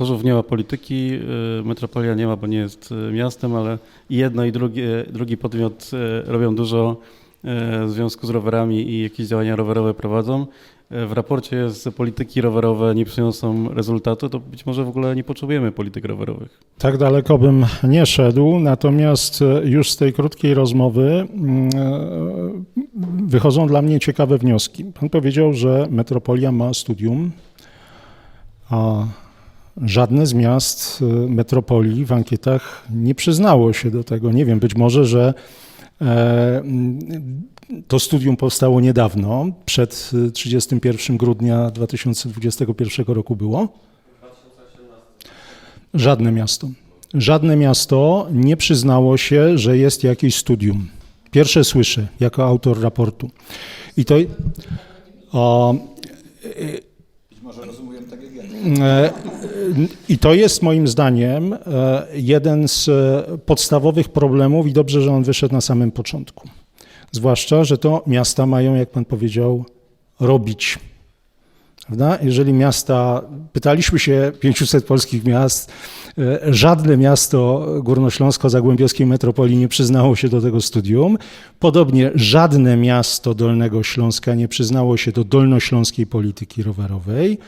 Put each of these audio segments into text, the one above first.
Chorzów nie ma polityki, y, metropolia nie ma, bo nie jest y, miastem, ale jedno i drugie, drugi podmiot y, robią dużo w związku z rowerami i jakieś działania rowerowe prowadzą. W raporcie jest, że polityki rowerowe nie przyniosą rezultatu, to być może w ogóle nie potrzebujemy polityk rowerowych. Tak daleko bym nie szedł, natomiast już z tej krótkiej rozmowy wychodzą dla mnie ciekawe wnioski. Pan powiedział, że metropolia ma studium, a żadne z miast e, metropolii w ankietach nie przyznało się do tego. Nie wiem, być może, że e, mm, to studium powstało niedawno, przed e, 31 grudnia 2021 roku było. Żadne miasto. Żadne miasto nie przyznało się, że jest jakieś studium. Pierwsze słyszę jako autor raportu. I to. O, Może rozumuję tak jak ja. I to jest moim zdaniem e, jeden z e, podstawowych problemów, i dobrze, że on wyszedł na samym początku. Zwłaszcza, że to miasta mają, jak pan powiedział, robić. Prawda? Jeżeli miasta, pytaliśmy się 500 polskich miast, e, żadne miasto górnośląsko-zagłębiowskiej metropolii nie przyznało się do tego studium. Podobnie żadne miasto Dolnego Śląska nie przyznało się do dolnośląskiej polityki rowerowej.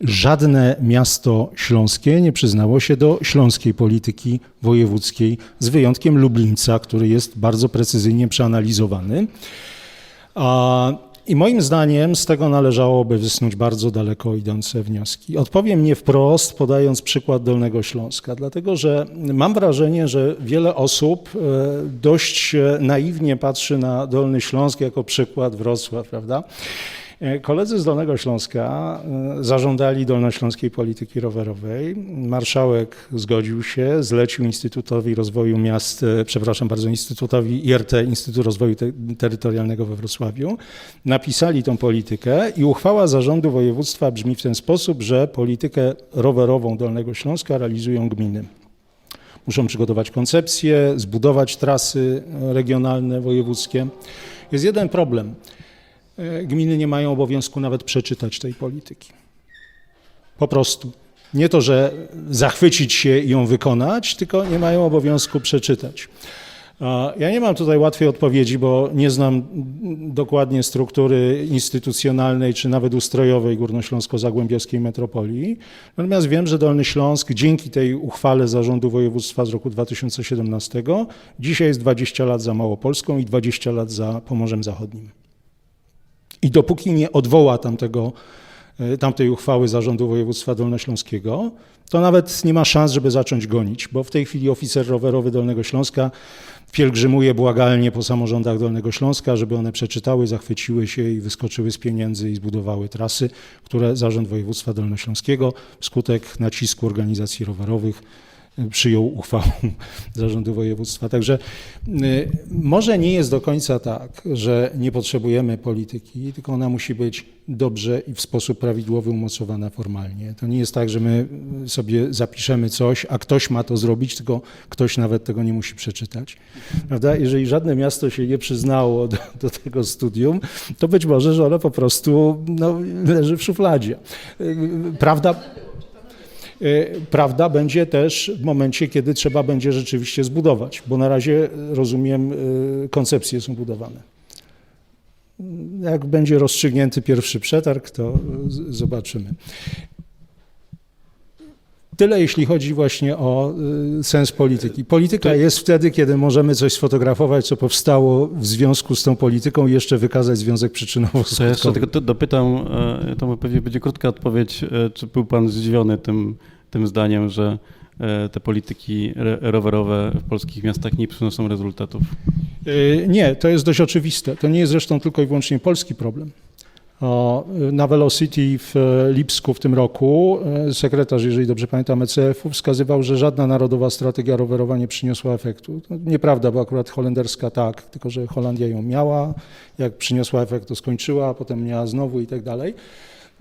Żadne miasto śląskie nie przyznało się do śląskiej polityki wojewódzkiej, z wyjątkiem Lublińca, który jest bardzo precyzyjnie przeanalizowany. A, I moim zdaniem z tego należałoby wysnuć bardzo daleko idące wnioski. Odpowiem nie wprost, podając przykład Dolnego Śląska, dlatego że mam wrażenie, że wiele osób e, dość e, naiwnie patrzy na Dolny Śląsk jako przykład Wrocław, prawda? E, Koledzy z Dolnego Śląska e, zażądali dolnośląskiej polityki rowerowej. Marszałek zgodził się, zlecił Instytutowi Rozwoju Miast, e, przepraszam bardzo, Instytutowi IRT, Instytut Rozwoju Te- Terytorialnego we Wrocławiu. Napisali tą politykę i uchwała zarządu województwa brzmi w ten sposób, że politykę rowerową Dolnego Śląska realizują gminy. Muszą przygotować koncepcje, zbudować trasy regionalne, wojewódzkie. Jest jeden problem. E, Gminy nie mają obowiązku nawet przeczytać tej polityki. Po prostu. Nie to, że zachwycić się i ją wykonać, tylko nie mają obowiązku przeczytać. Ja nie mam tutaj łatwej odpowiedzi, bo nie znam dokładnie struktury instytucjonalnej czy nawet ustrojowej Górnośląsko-Zagłębiowskiej metropolii. Natomiast wiem, że Dolny Śląsk dzięki tej uchwale Zarządu Województwa z roku 2017 dzisiaj jest 20 lat za Małopolską i 20 lat za Pomorzem Zachodnim. I dopóki nie odwoła tamtego, e, tamtej uchwały Zarządu Województwa Dolnośląskiego, to nawet nie ma szans, żeby zacząć gonić, bo w tej chwili oficer rowerowy Dolnego Śląska pielgrzymuje błagalnie po samorządach Dolnego Śląska, żeby one przeczytały, zachwyciły się i wyskoczyły z pieniędzy i zbudowały trasy, które Zarząd Województwa Dolnośląskiego wskutek nacisku organizacji rowerowych przyjął uchwałą Zarządu Województwa. Także y, może nie jest do końca tak, że nie potrzebujemy polityki, tylko ona musi być dobrze i w sposób prawidłowy umocowana formalnie. To nie jest tak, że my y, sobie zapiszemy coś, a ktoś ma to zrobić, tylko ktoś nawet tego nie musi przeczytać. Prawda? Jeżeli żadne miasto się nie przyznało do, do tego studium, to być może, że ono po prostu no, leży w szufladzie. Y, Prawda? E, Prawda będzie też w momencie, kiedy trzeba będzie rzeczywiście zbudować, bo na razie, rozumiem, e, koncepcje są budowane. Jak będzie rozstrzygnięty pierwszy przetarg, to zobaczymy. Tyle jeśli chodzi właśnie o y, sens polityki. Polityka To- jest wtedy, kiedy możemy coś sfotografować, co powstało w związku z tą polityką i jeszcze wykazać związek To jeszcze przyczynowo-skutkowy. tylko do- dopytam, e, to pewnie będzie krótka odpowiedź, e, czy był Pan zdziwiony tym, tym zdaniem, że te polityki rowerowe w polskich miastach nie przynoszą rezultatów? Y, Nie, to jest dość oczywiste. To nie jest zresztą tylko i wyłącznie polski problem. Na Velocity w e, Lipsku w tym roku e, sekretarz, jeżeli dobrze pamiętam, ECF-u wskazywał, że żadna narodowa strategia rowerowa nie przyniosła efektu. Nieprawda, bo akurat holenderska tak, tylko że Holandia ją miała, jak przyniosła efekt, to skończyła, a potem miała znowu i tak dalej.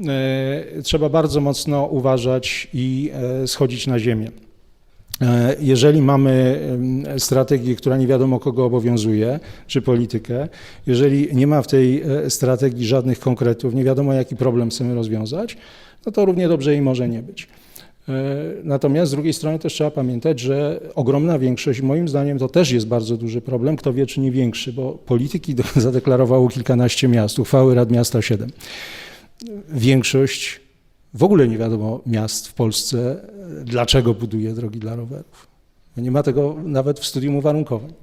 E, Trzeba bardzo mocno uważać i schodzić na ziemię. E, Jeżeli mamy strategię, która nie wiadomo kogo obowiązuje, czy politykę, jeżeli nie ma w tej e, strategii żadnych konkretów, nie wiadomo jaki problem chcemy rozwiązać, no to równie dobrze i może nie być. Natomiast z drugiej strony też trzeba pamiętać, że ogromna większość, moim zdaniem to też jest bardzo duży problem, kto wie czy nie większy, bo polityki zadeklarowało kilkanaście miast, uchwały Rad Miasta 7. Większość w ogóle nie wiadomo miast w Polsce, dlaczego buduje drogi dla rowerów. Nie ma tego nawet w studium uwarunkowań.